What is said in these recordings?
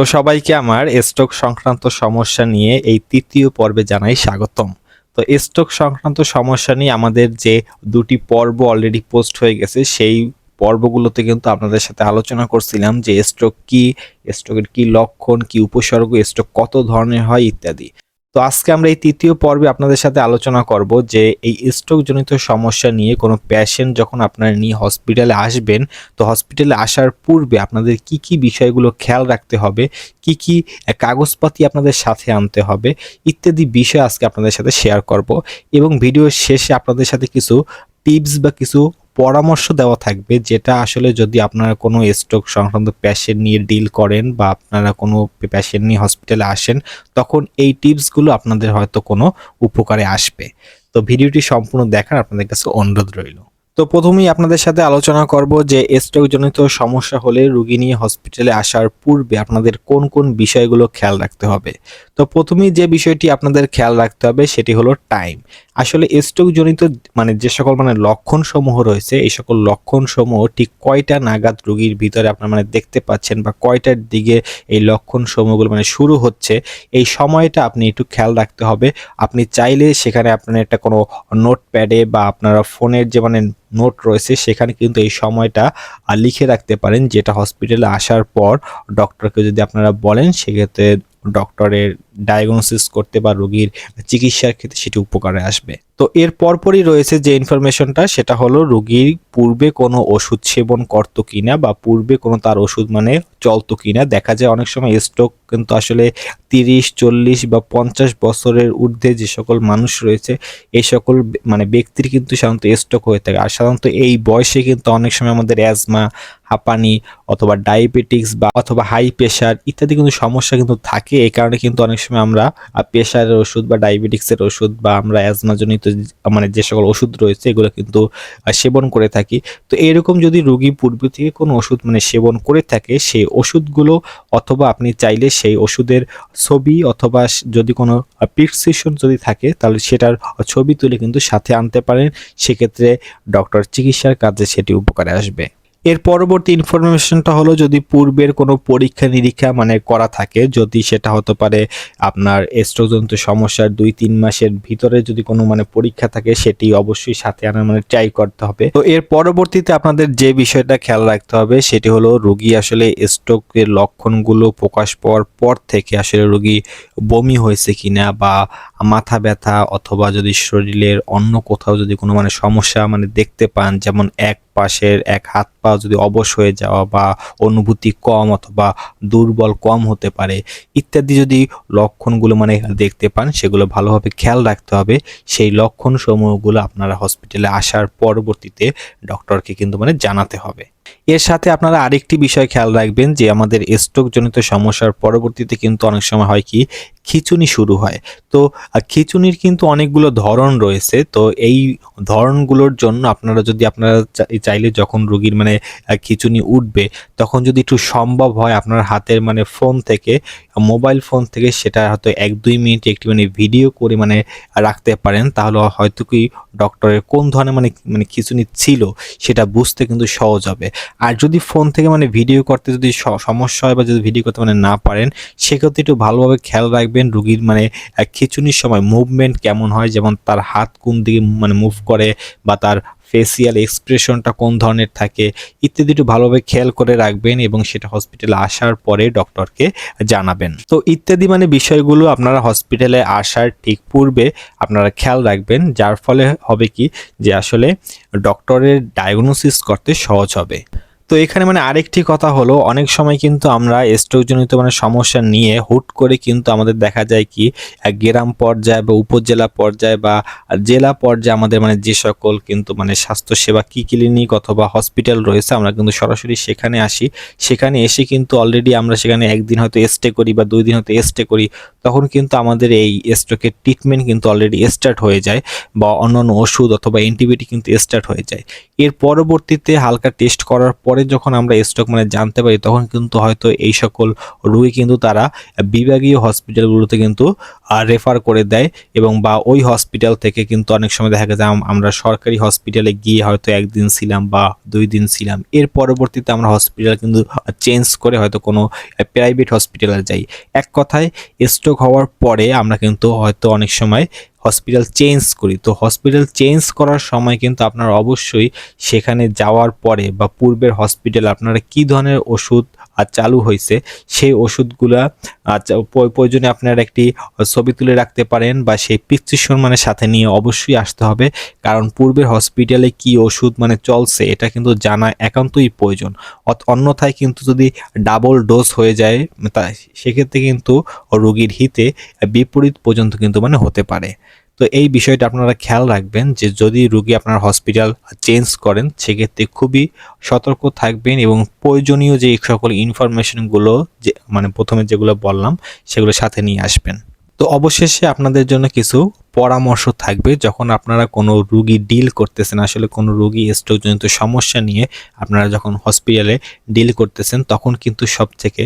তো সবাইকে আমার স্ট্রোক সংক্রান্ত সমস্যা নিয়ে এই তৃতীয় পর্বে জানাই স্বাগতম। তো স্ট্রোক সংক্রান্ত সমস্যা নিয়ে আমাদের যে দুটি পর্ব অলরেডি পোস্ট হয়ে গেছে, সেই পর্বগুলোতে কিন্তু আপনাদের সাথে আলোচনা করছিলাম যে স্ট্রোক কি, স্ট্রোকের কি লক্ষণ, কি উপসর্গ, স্ট্রোক কত ধরনের হয় ইত্যাদি। তো আজকে আমরা এই তৃতীয় পর্বে আপনাদের সাথে আলোচনা করব যে এই স্ট্রোক জনিত সমস্যা নিয়ে কোনো পেশেন্ট যখন আপনারা নিয়ে হসপিটালে আসবেন, তো হসপিটালে আসার পূর্বে আপনাদের কি কি বিষয়গুলো খেয়াল রাখতে হবে, কি কি কাগজপাতি আপনাদের সাথে আনতে হবে ইত্যাদি বিষয় আজকে আপনাদের সাথে শেয়ার করব এবং ভিডিওর শেষে আপনাদের সাথে কিছু টিপস বা কিছু পরামর্শ দেওয়া থাকবে যেটা আসলে যদি আপনারা কোনো স্ট্রোক সংক্রান্ত প্যাশেন্ট নিয়ে ডিল করেন বা আপনারা কোনো প্যাশেন্ট নিয়ে হসপিটালে আসেন, তখন এই টিপসগুলো আপনাদের হয়তো কোনো উপকারে আসবে। তো ভিডিওটি সম্পূর্ণ দেখার আপনাদের কাছে অনুরোধ রইল। তো প্রথমেই আপনাদের সাথে আলোচনা করব যে স্ট্রোক জনিত সমস্যা হলে রুগী নিয়ে হসপিটালে আসার পূর্বে আপনাদের কোন কোন বিষয়গুলো খেয়াল রাখতে হবে। তো প্রথমেই যে বিষয়টি আপনাদের খেয়াল রাখতে হবে সেটি হলো টাইম আসলে স্ট্রোক জনিত মানে যে সকল মানে লক্ষণ সমূহ রয়েছে, এই সকল লক্ষণ সমূহ ঠিক কয়টা নাগাদ রুগীর ভিতরে আপনারা মানে দেখতে পাচ্ছেন বা কয়টার দিকে এই লক্ষণ সমূহগুলো মানে শুরু হচ্ছে, এই সময়টা আপনি একটু খেয়াল রাখতে হবে। আপনি চাইলে সেখানে আপনার একটা কোনো নোট প্যাডে বা আপনারা ফোনের যে মানে নোট রয়েছে, সেখানে কিন্তু এই সময়টা লিখে রাখতে পারেন। যেটা হসপিটালে আসার পর, ডক্টরকে যদি আপনারা বলেন, সেক্ষেত্রে ডক্টরের ডায়াগনোসিস করতে বা রোগীর চিকিৎসার ক্ষেত্রে সেটি উপকারে আসবে। তো এর পরপরই রয়েছে যে ইনফরমেশনটা সেটা হলো রোগীর পূর্বে কোনো ওষুধ সেবন করতো কিনা বা পূর্বে কোনো তার ওষুধ মানে চলতো কিনা। দেখা যায় অনেক সময় স্ট্রোক কিন্তু আসলে তিরিশ, চল্লিশ বা পঞ্চাশ বছরের ঊর্ধ্বে যে সকল মানুষ রয়েছে এই সকল মানে ব্যক্তির কিন্তু সাধারণত স্ট্রোক হয়ে থাকে। আর সাধারণত এই বয়সে কিন্তু অনেক সময় আমাদের অ্যাজমা হাঁপানি অথবা ডায়াবেটিক্স বা অথবা হাই প্রেশার ইত্যাদি কিন্তু সমস্যা কিন্তু থাকে। এই কারণে কিন্তু অনেক সময় আমরা প্রেশারের ওষুধ বা ডায়াবেটিক্সের ওষুধ বা আমরা অ্যাজমাজনিত মানে যে সকল ওষুধ রয়েছে, এগুলো কিন্তু সেবন করে থাকি। তো এরকম যদি রোগী পূর্ব থেকে কোনো ওষুধ মানে সেবন করে থাকে, সেই ওষুধগুলো অথবা আপনি চাইলে সেই ওষুধের ছবি অথবা যদি কোনো প্রিসক্রিপশন যদি থাকে, তাহলে সেটার ছবি তুলে কিন্তু সাথে আনতে পারেন। সেক্ষেত্রে ডক্টর চিকিৎসার কাজে সেটি উপকারে আসবে। এর পরবর্তী ইনফরমেশনটা হলো যদি পূর্বের কোনো পরীক্ষা নিরীক্ষা মানে করা থাকে, যদি সেটা হতে পারে আপনার এস্ট্রোজনিত সমস্যার দুই, তিন মাসের ভিতরে যদি কোনো মানে পরীক্ষা থাকে, সেটি অবশ্যই সাথে আনার মানে ট্রাই করতে হবে। তো এর পরবর্তীতে আপনাদের যে বিষয়টা খেয়াল রাখতে হবে, সেটি হলো রোগী আসলে স্ট্রোকের লক্ষণগুলো প্রকাশ পাওয়ার পর থেকে আসলে রোগী বমি হয়েছে কিনা বা মাথা ব্যথা অথবা যদি শরীরের অন্য কোথাও যদি কোনো মানে সমস্যা মানে দেখতে পান, যেমন এক পাশের এক হাত পা যদি অবশ হয়ে যাওয়া বা অনুভূতি কম অথবা দুর্বল কম হতে পারে, ইত্যাদি যদি লক্ষণগুলো মানে দেখতে পান, সেগুলো ভালোভাবে খেয়াল রাখতে হবে। সেই লক্ষণ সমূহগুলো আপনারা হসপিটালে আসার পরবর্তীতে ডক্টরকে কিন্তু মানে জানাতে হবে। এর সাথে আপনারা আরেকটি বিষয় খেয়াল রাখবেন যে আমাদের স্ট্রোকজনিত সমস্যার পরবর্তীতে কিন্তু অনেক সময় হয় কি, খিচুনি শুরু হয়। তো খিচুনির কিন্তু অনেকগুলো ধরন রয়েছে। তো এই ধরনগুলোর জন্য আপনারা যদি আপনারা চাইলে যখন রুগীর মানে খিচুনি উঠবে, তখন যদি একটু সম্ভব হয় আপনার হাতের মানে ফোন থেকে মোবাইল ফোন থেকে সেটা হয়তো এক, দুই মিনিট একটি মানে ভিডিও করে মানে রাখতে পারেন, তাহলে হয়তো কি ডক্টরের কোন ধরনের মানে মানে খিচুনি ছিল সেটা বুঝতে কিন্তু সহজ হবে। আর যদি ফোন থেকে মানে ভিডিও করতে যদি সমস্যা হয় বা যদি ভিডিও করতে মানে না পারেন, সেক্ষেত্রে একটু ভালোভাবে খেয়াল রাখবেন রুগীর মানে খিচুনির সময় মুভমেন্ট কেমন হয়, যেমন তার হাত কোন দিকে মানে মুভ করে বা তার ফেসিয়াল এক্সপ্রেশনটা কোন ধরনের থাকে, ইত্যাদি একটু ভালোভাবে খেয়াল করে রাখবেন এবং সেটা হসপিটালে আসার পরে ডক্টরকে জানাবেন। তো ইত্যাদি মানে বিষয়গুলো আপনারা হসপিটালে আসার ঠিক পূর্বে আপনারা খেয়াল রাখবেন, যার ফলে হবে কি যে আসলে ডক্টরের ডায়াগনোসিস করতে সহজ হবে। তো এখানে মানে আরেকটি কথা হলো, অনেক সময় কিন্তু আমরা স্ট্রোকজনিত মানে সমস্যা নিয়ে হুট করে কিন্তু আমাদের দেখা যায় কি গ্রাম পর্যায়ে বা উপজেলা পর্যায়ে বা জেলা পর্যায়ে আমাদের মানে যে সকল কিন্তু মানে স্বাস্থ্যসেবা কি ক্লিনিক অথবা হসপিটাল রয়েছে, আমরা কিন্তু সরাসরি সেখানে আসি। সেখানে এসে কিন্তু অলরেডি আমরা সেখানে একদিন হয়তো স্টে করি বা দুই দিন হয়তো স্টে করি, তখন কিন্তু আমাদের এই স্ট্রোকের ট্রিটমেন্ট কিন্তু অলরেডি স্টার্ট হয়ে যায় বা অন্যান্য ওষুধ অথবা অ্যান্টিবায়োটিক কিন্তু স্টার্ট হয়ে যায়। এর পরবর্তীতে হালকা টেস্ট করার পরে পরে যখন আমরা স্ট্রোক মানে জানতে পারি, তখন কিন্তু হয়তো এই সকল রোগী কিন্তু তারা বিভাগীয় হসপিটালগুলোতে কিন্তু রেফার করে দেয় এবং বা ওই হসপিটাল থেকে কিন্তু অনেক সময় দেখা যায় আমরা সরকারি হসপিটালে গিয়ে হয়তো একদিন ছিলাম বা দুই দিন ছিলাম। এর পরবর্তীতে আমরা হসপিটাল কিন্তু চেঞ্জ করে হয়তো কোনো প্রাইভেট হসপিটালে যাই। এক কথায় স্ট্রোক হওয়ার পরে আমরা কিন্তু হয়তো অনেক সময় হসপিটাল চেঞ্জ করি। তো হসপিটাল চেঞ্জ করার সময় কিন্তু আপনার অবশ্যই সেখানে যাওয়ার পরে বা পূর্বের হসপিটাল আপনারা কি ধরনের ওষুধ চালু হয়েছে, সেই ওষুধগুলা আচ্ছা প্রয়োজনে আপনারা একটি ছবি তুলে রাখতে পারেন বা সেই প্রেসক্রিপশন মানে সাথে নিয়ে অবশ্যই আসতে হবে। কারণ পূর্বের হসপিটালে কি ওষুধ মানে চলছে, এটা কিন্তু জানা একান্তই প্রয়োজন। অন্যথায় কিন্তু যদি ডাবল ডোজ হয়ে যায়, তা, সেক্ষেত্রে কিন্তু রোগীর হিতে বিপরীত পর্যন্ত কিন্তু মানে হতে পারে। তো এই বিষয়টা আপনারা খেয়াল রাখবেন যে যদি রুগী আপনার হসপিটাল চেঞ্জ করেন, সেক্ষেত্রে খুবই সতর্ক থাকবেন এবং প্রয়োজনীয় যে সকল ইনফরমেশনগুলো যে মানে প্রথমে যেগুলো বললাম, সেগুলো সাথে নিয়ে আসবেন। তো অবশেষে আপনাদের জন্য কিছু পরামর্শ থাকবে যখন আপনারা কোনো রুগী ডিল করতেছেন, আসলে কোনো রুগী স্ট্রোকজনিত সমস্যা নিয়ে আপনারা যখন হসপিটালে ডিল করতেছেন, তখন কিন্তু সব থেকে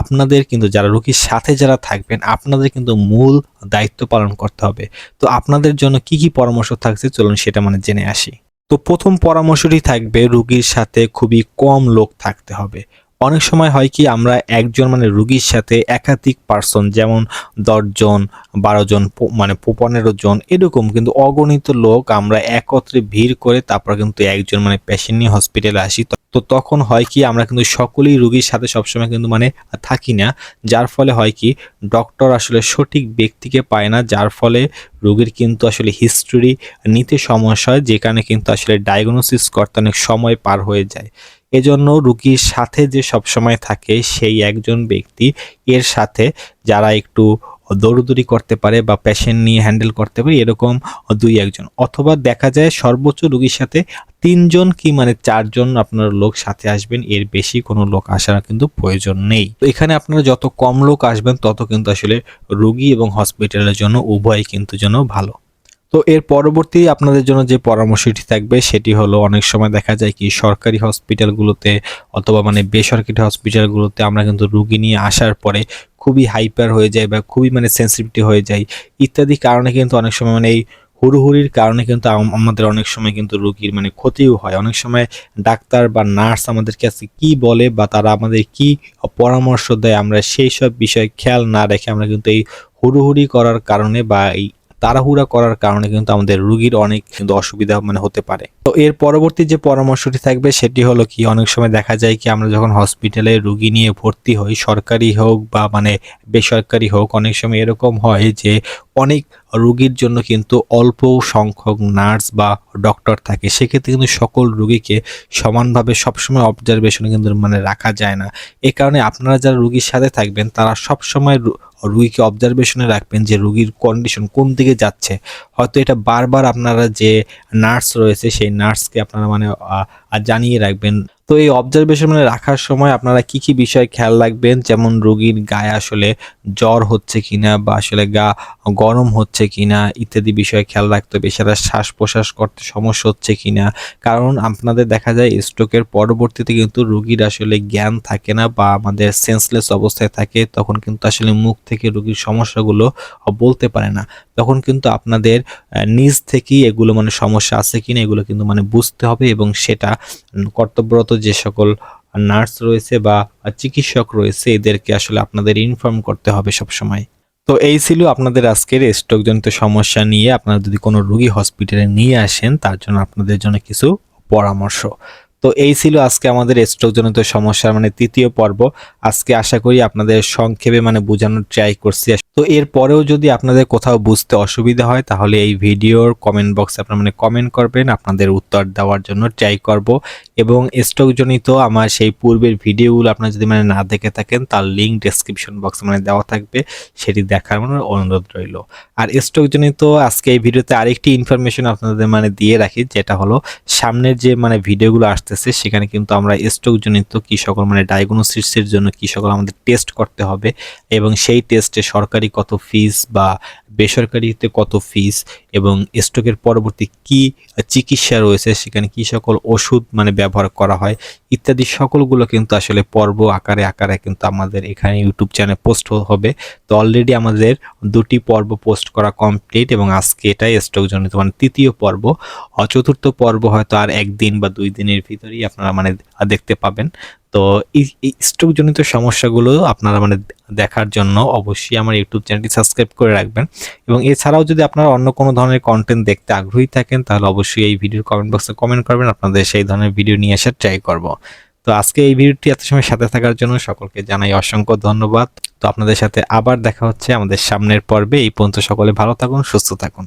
আপনাদের কিন্তু যারা রুগীর সাথে যারা থাকবেন, আপনাদের কিন্তু মূল দায়িত্ব পালন করতে হবে। তো আপনাদের জন্য কি কি পরামর্শ থাকছে চলুন সেটা মানে জেনে আসি। তো প্রথম পরামর্শটি থাকবে রুগীর সাথে খুবই কম লোক থাকতে হবে। অনেক সময় হয় কি, আমরা একজন মানে রুগীর সাথে একাধিক পার্সন যেমন দশজন, বারোজন মানে পনেরো জন এরকম কিন্তু অগণিত লোক আমরা একত্রে ভিড় করে তারপর কিন্তু একজন মানে পেশেন্ট নিয়ে হসপিটালে আসি। তো- তখন হয় কি, আমরা কিন্তু সকলেই রুগীর সাথে সবসময় কিন্তু মানে থাকি না। যার ফলে হয় কি ডক্টর আসলে সঠিক ব্যক্তিকে পায় না, যার ফলে রোগীর কিন্তু আসলে হিস্টোরি নিতে সমস্যা হয় যেখানে কিন্তু আসলে ডায়াগনোসিস করতে অনেক সময় পার হয়ে যায়। এজন্য রুগীর সাথে যে সবসময় থাকে সেই একজন ব্যক্তি, এর সাথে যারা একটু দৌড়দৌড়ি করতে পারে বা পেশেন্ট নিয়ে হ্যান্ডেল করতে পারে, এরকম দুই একজন। অথবা দেখা যায় সর্বোচ্চ রুগীর সাথে তিনজন কি মানে চারজন আপনার লোক সাথে আসবেন, এর বেশি কোনো লোক আসার কিন্তু প্রয়োজন নেই। এখানে আপনারা যত কম লোক আসবেন, তত কিন্তু আসলে রুগী এবং হসপিটালের জন্য উভয় কিন্তু যেন ভালো। তো এর পরবর্তী আপনাদের জন্য যে পরামর্শটি থাকবে, সেটি হলো অনেক সময় দেখা যায় কি সরকারি হসপিটালগুলোতে অথবা মানে বেসরকারি হসপিটালগুলোতে আমরা কিন্তু রুগী নিয়ে আসার পরে খুবই হাইপার হয়ে যায় বা খুবই মানে সেন্সিটিভিটি হয়ে যায় ইত্যাদি কারণে কিন্তু অনেক সময় মানে এই হুড়ুহুড়ির কারণে কিন্তু আমাদের অনেক সময় কিন্তু রোগীর মানে ক্ষতিও হয়। অনেক সময় ডাক্তার বা নার্স আমাদের কাছে কি বলে বা তারা আমাদের কি পরামর্শ দেয়, আমরা সেই সব বিষয়ে খেয়াল না রেখে আমরা কিন্তু এই হুড়ুহুড়ি করার কারণে বা এই তাড়াহুড়া করার কারণে কিন্তু আমাদের রুগীর অনেক কিন্তু অসুবিধা মানে হতে পারে। তো এর পরবর্তী যে পরামর্শটি থাকবে সেটি হলো কি, অনেক সময় দেখা যায় কি আমরা যখন হসপিটালে রুগী নিয়ে ভর্তি হই, সরকারি হোক বা মানে বেসরকারি হোক, অনেক সময় এরকম হয় যে অনেক রুগীর জন্য কিন্তু অল্প সংখ্যক নার্স বা ডক্টর থাকে। সেক্ষেত্রে কিন্তু সকল রুগীকে সমানভাবে সবসময় অবজারভেশনে কিন্তু মানে রাখা যায় না। এ কারণে আপনারা যারা রুগীর সাথে থাকবেন, তারা সবসময় রুগীকে অবজারভেশনে রাখবেন যে রুগীর কন্ডিশন কোন দিকে যাচ্ছে। হয়তো এটা বারবার আপনারা যে নার্স রয়েছে, সেই নার্সকে আপনারা মানে জানিয়ে রাখবেন। তো এই অবজারভেশন রাখার সময় আপনারা কি কি বিষয় খেয়াল রাখবেন? যেমন রোগীর গায়ে আসলে জ্বর হচ্ছে কিনা বা আসলে গা গরম হচ্ছে কিনা ইত্যাদি বিষয়ে খেয়াল রাখতে হবে। এছাড়া শ্বাস প্রশ্বাস করতে সমস্যা হচ্ছে কিনা? কারণ আপনাদের দেখা যায় স্ট্রোকের পরবর্তীতে কিন্তু রোগীর আসলে জ্ঞান থাকে না বা আমাদের সেন্সলেস অবস্থায় থাকে। তখন কিন্তু আসলে মুখ থেকে রোগীর সমস্যাগুলো বলতে পারে না। তখন কিন্তু আপনাদের নিজ থেকেই এগুলো মানে সমস্যা আছে কিনা এগুলো কিন্তু মানে বুঝতে হবে এবং সেটা কর্তব্যরত যে সকল নার্স রয়েছে বা চিকিৎসক রয়েছে, এদেরকে আসলে আপনাদের ইনফর্ম করতে হবে সবসময়। তো এই ছিল আপনাদের আজকের স্ট্রোকজনিত সমস্যা নিয়ে। আপনারা যদি কোনো রুগী হসপিটালে নিয়ে আসেন, তার জন্য আপনাদের জন্য কিছু পরামর্শ। তো এই ছিল আজকে আমাদের স্ট্রোকজনিত সমস্যার মানে তৃতীয় পর্ব। আজকে আশা করি আপনাদের সংক্ষেপে মানে বোঝানোর ট্রাই করছি। তো এর পরেও যদি আপনাদের কোথাও বুঝতে অসুবিধা হয়, তাহলে এই ভিডিওর কমেন্ট বক্সে আপনারা মানে কমেন্ট করবেন, আপনাদের উত্তর দেওয়ার জন্য ট্রাই করব। এবং স্ট্রোকজনিত আমার সেই পূর্বের ভিডিওগুলো আপনারা যদি মানে না দেখে থাকেন, তার লিঙ্ক ডেসক্রিপশন বক্সে মানে দেওয়া থাকবে, সেটি দেখার মানে অনুরোধ রইল। আর স্ট্রোকজনিত আজকে এই ভিডিওতে আরেকটি ইনফরমেশন আপনাদের মানে দিয়ে রাখি, যেটা হলো সামনের যে মানে ভিডিওগুলো আসতেছে আসতেছে সেখানে কিন্তু আমরা স্ট্রোক জনিত কি সকল মানে ডায়াগনোসিসের জন্য কি সকল আমাদের টেস্ট করতে হবে এবং সেই টেস্টে সরকারি কত ফিস বা বেসরকারিতে কত ফিস এবং স্ট্রোকের পরবর্তী কি চিকিৎসা রয়েছে, সেখানে কি সকল ওষুধ মানে ব্যবহার করা হয়, ইত্যাদি সকলগুলো কিন্তু আসলে পর্ব আকারে আকারে কিন্তু আমাদের এখানে ইউটিউব চ্যানেলে পোস্ট হবে। তো অলরেডি আমাদের দুটি পর্ব পোস্ট করা কমপ্লিট এবং আজকে এটাই স্ট্রোক জনিত মানে তৃতীয় পর্ব। চতুর্থ পর্ব হয়তো আর একদিন বা দুই দিনের ভিতরেই আপনারা মানে দেখতে পাবেন। তো এই স্ট্রোক জনিত সমস্যাগুলো আপনারা মানে দেখার জন্য অবশ্যই আমার ইউটিউব চ্যানেলটি সাবস্ক্রাইব করে রাখবেন। এবং এছাড়াও যদি আপনারা অন্য কোনো ধরনের কন্টেন্ট দেখতে আগ্রহী থাকেন, তাহলে অবশ্যই এই ভিডিওর কমেন্ট বক্সে কমেন্ট করবেন। আপনাদের সেই ধরনের ভিডিও নিয়ে আসার ট্রাই করব। তো আজকে এই ভিডিওটি এত সময় সাথে থাকার জন্য সকলকে জানাই অসংখ্য ধন্যবাদ। তো আপনাদের সাথে আবার দেখা হচ্ছে আমাদের সামনের পর্বে। এই পর্যন্ত সকলে ভালো থাকুন, সুস্থ থাকুন।